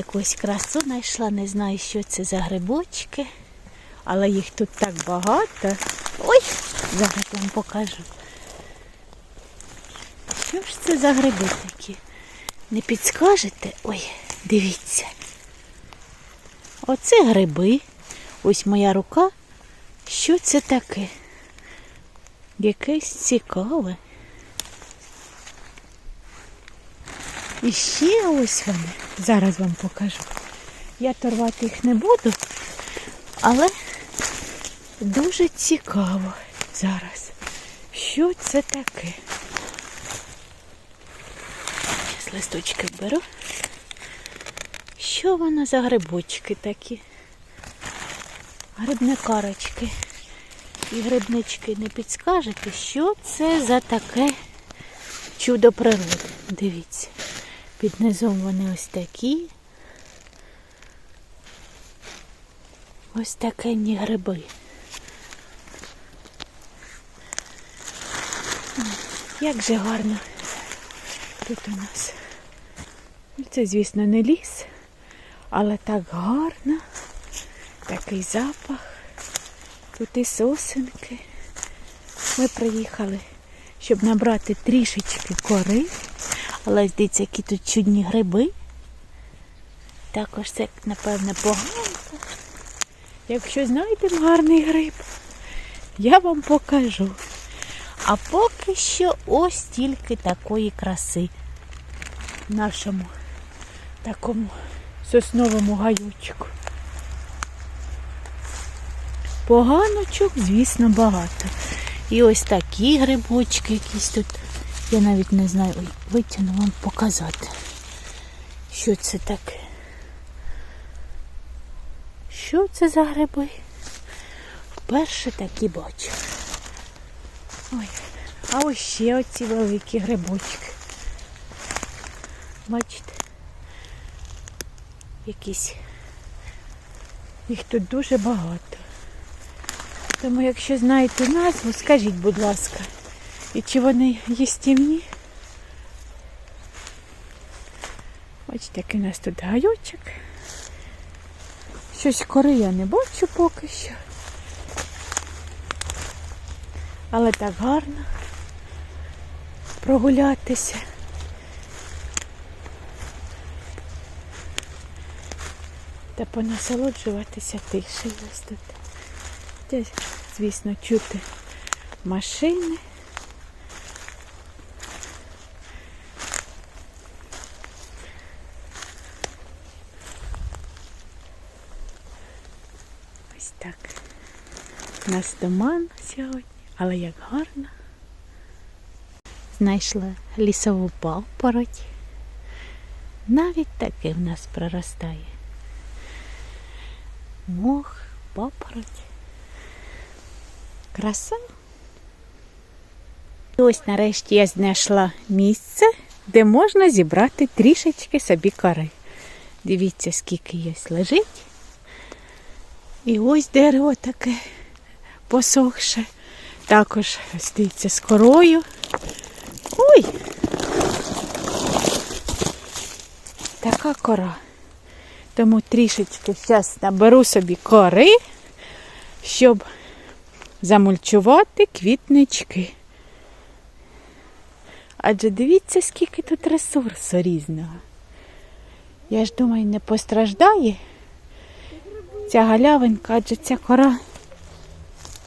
якусь красу знайшла, не знаю, що це за грибочки, але їх тут так багато. Ой, зараз вам покажу. Що ж це за гриби такі? Не підскажете? Ой, дивіться. Оце гриби. Ось моя рука. Що це таке? Якесь цікаве. І ще ось вони. Зараз вам покажу. Я торвати їх не буду, але дуже цікаво зараз. Що це таке? Зараз листочки беру. Що воно за грибочки такі? Грибникарочки і грибнички не підскажете, що це за таке чудо природи. Дивіться. Під низом вони ось такі. Ось такенні гриби. Як же гарно тут у нас. Ну, Це, звісно, не ліс, але так гарно. Такий запах. Тут і сосенки. Ми приїхали, щоб набрати трішечки кори. Але дивіться, які тут чудні гриби. Також це, напевне, поганка. Якщо знайдемо гарний гриб, я вам покажу. А поки що ось тільки такої краси в нашому такому сосновому гаючку. Поганочок, звісно, багато. І ось такі грибочки якісь тут. Я навіть не знаю, витягну вам показати, що це таке. Що це за гриби? Вперше такі бачу. Ой, а ось ще оці великі грибочки. Бачите? Якісь. Їх тут дуже багато. Тому якщо знаєте назву, скажіть, будь ласка. І чи вони їстівні? Бачите, який у нас тут гайочок. Щось кори я не бачу поки що. Але так гарно прогулятися. Та понасолоджуватися тишею тут. Десь, звісно, чути машини. Ось так. У нас туман сьогодні, але як гарно. Знайшла лісову папороть. Навіть таке в нас проростає. Мох, папороть. Краса. І ось нарешті я знайшла місце, де можна зібрати трішечки собі кори. Дивіться, скільки є лежить. І ось дерево таке посохше. Також ось з корою. Ой! Така кора. Тому трішечки зараз наберу собі кори, щоб замульчувати квітнички. Адже дивіться, скільки тут ресурсу різного. Я ж думаю, не постраждає ця галявинка, адже ця кора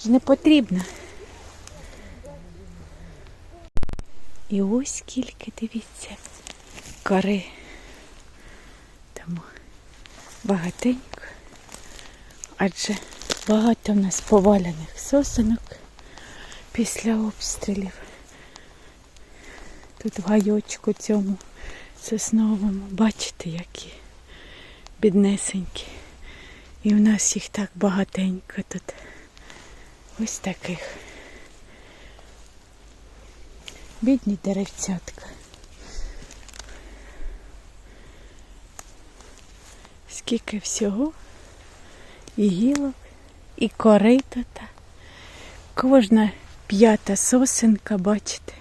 ж не потрібна. І ось скільки, дивіться, кори. Тому багатенько. Адже багато в нас повалених сосенок після обстрілів. Тут в гайочку цьому сосновому, бачите, які біднесенькі. І в нас їх так багатенько тут. Ось таких. Бідні деревцятка. Скільки всього. І гілок, і кори. Кожна п'ята сосенка, бачите,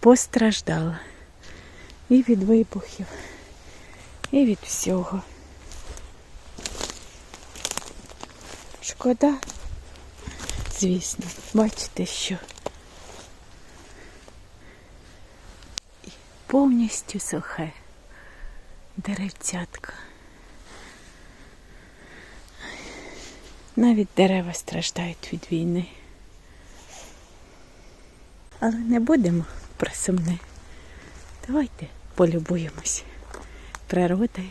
постраждала. І від вибухів, і від всього. Шкода, звісно, бачите, що повністю сухе деревцятко. Навіть дерева страждають від війни. Але не будемо про сумне. Давайте полюбуємось природою.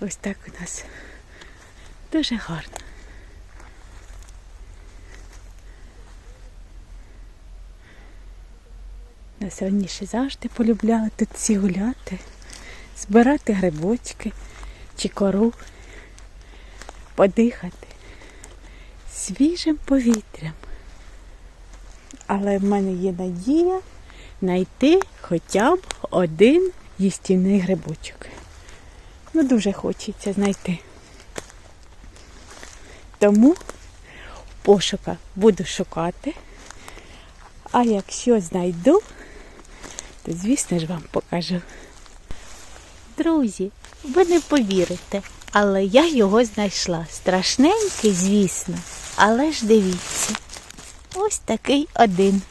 Ось так у нас дуже гарно. Нас раніше завжди полюбляли тут всі гуляти, збирати грибочки чи кору, подихати свіжим повітрям. Але в мене є надія знайти хоча б один їстівний грибочок. Ну, дуже хочеться знайти. Тому в пошуках буду шукати. А якщо знайду, то звісно ж вам покажу. Друзі, ви не повірите, але я його знайшла. Страшненький, звісно, але ж дивіться. Ось такий один.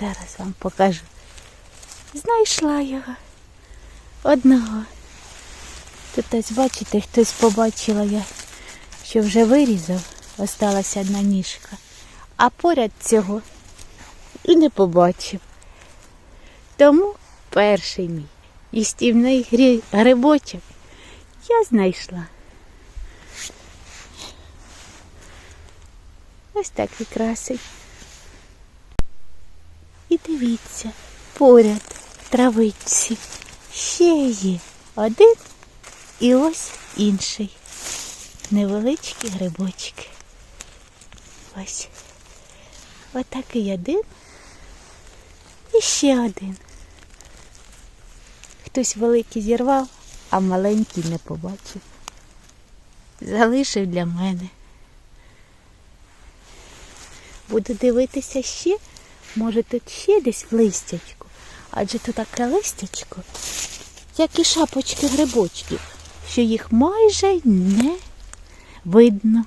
Зараз вам покажу. Знайшла його. Одного. Тут ось бачите, хтось побачила я, що вже вирізав, осталася одна ніжка, а поряд цього і не побачив. Тому перший мій їстівний грибочок я знайшла. Ось такий красий. І дивіться, поряд в травичці ще є один і ось інший. Невеличкі грибочки. Ось. Отакий один і ще один. Хтось великий зірвав, а маленький не побачив. Залишив для мене. Буду дивитися ще, може тут ще десь в листячку. Адже тут таке листячко, як і шапочки грибочків, що їх майже не видно.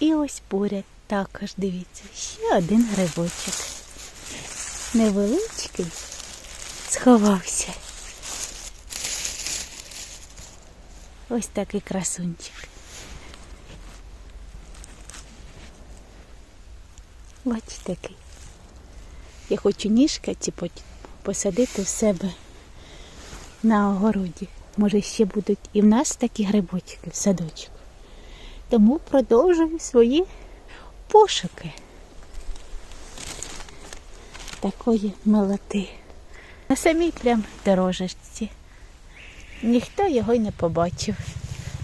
І ось поряд також дивіться, ще один грибочок. Невеличкий сховався. Ось такий красунчик. Бачите який. Я хочу ніжка ці посадити в себе на огороді. Може, ще будуть і в нас такі грибочки в садочку. Тому продовжую свої пошуки такої милоти. На самій прям дорожечці. Ніхто його й не побачив.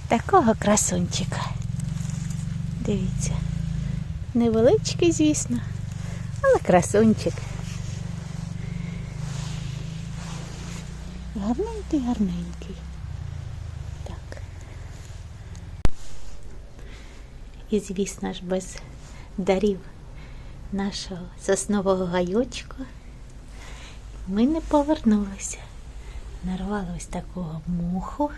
Такого красунчика. Дивіться. Невеличкий, звісно, але красунчик. Гарненький, гарненький. Так. І, звісно ж, без дарів нашого соснового гайочку ми не повернулися. Нарвали ось такого муху.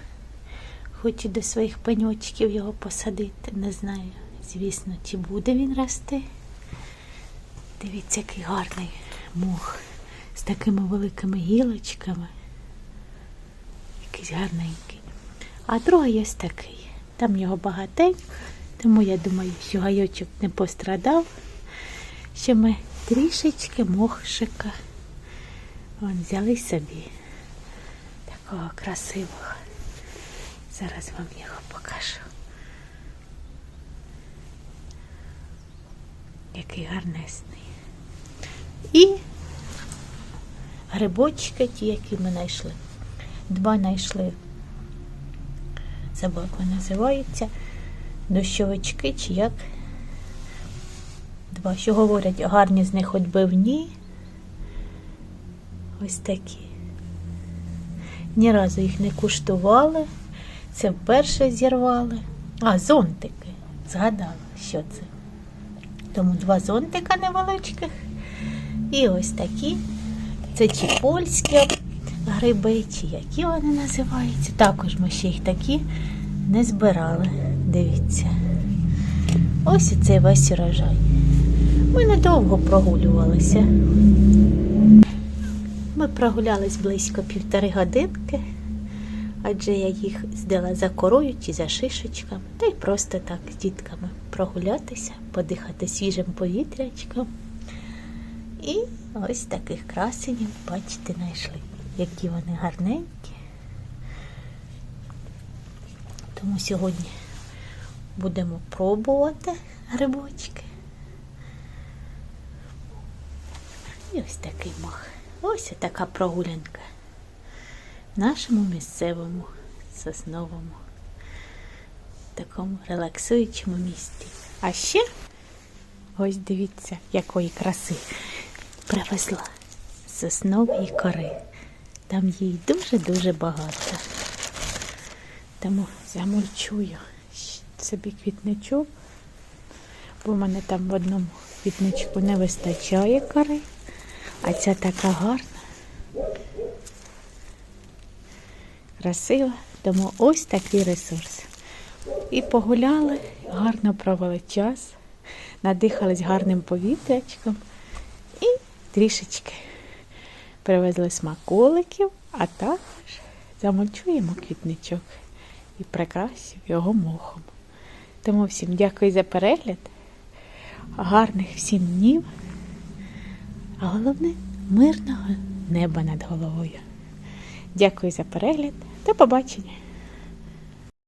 Хочу до своїх пеньочків його посадити. Не знаю, звісно, чи буде він рости. Дивіться, який гарний мух з такими великими гілочками. Якийсь гарненький. А другий ось такий. Там його багатенько, тому я думаю, що гайочок не пострадав. Що ми трішечки мохшика Вон, взяли собі такого красивого. Зараз вам його покажу. Який гарнесний. І грибочки, ті, які ми знайшли. Два знайшли. Забула, як вони називаються. Дощовички чи як. Два, що говорять, гарні з них отбивні. Ось такі. Ні разу їх не куштували. Це вперше зірвали. А, зонтики. Згадала, що це. Тому два зонтика невеличких. І ось такі. Це чи польські гриби, чи які вони називаються. Також ми ще їх такі не збирали. Дивіться. Ось і цей весь урожай. Ми недовго прогулювалися. Ми прогулялись близько півтори годинки, адже я їх здала за корою чи за шишечками, та й просто так з дітками прогулятися, подихати свіжим повітрячком. І ось таких красенів, бачите, знайшли, які вони гарненькі. Тому сьогодні будемо пробувати грибочки. І ось такий мах. Ось така прогулянка в нашому місцевому сосновому такому релаксуючому місті. А ще ось дивіться, якої краси привезла соснової кори. Там їй дуже-дуже багато. Тому замульчую собі квітничок, бо в мене там в одному квітничку не вистачає кори, а ця така гарна, красива. Тому ось такий ресурс. І погуляли, гарно провели час, надихались гарним повітрячком і трішечки привезли смаколиків, а також замульчуємо квітничок і прикрасив його мохом. Тому всім дякую за перегляд, гарних всім днів, а головне мирного неба над головою. Дякую за перегляд. До побачення!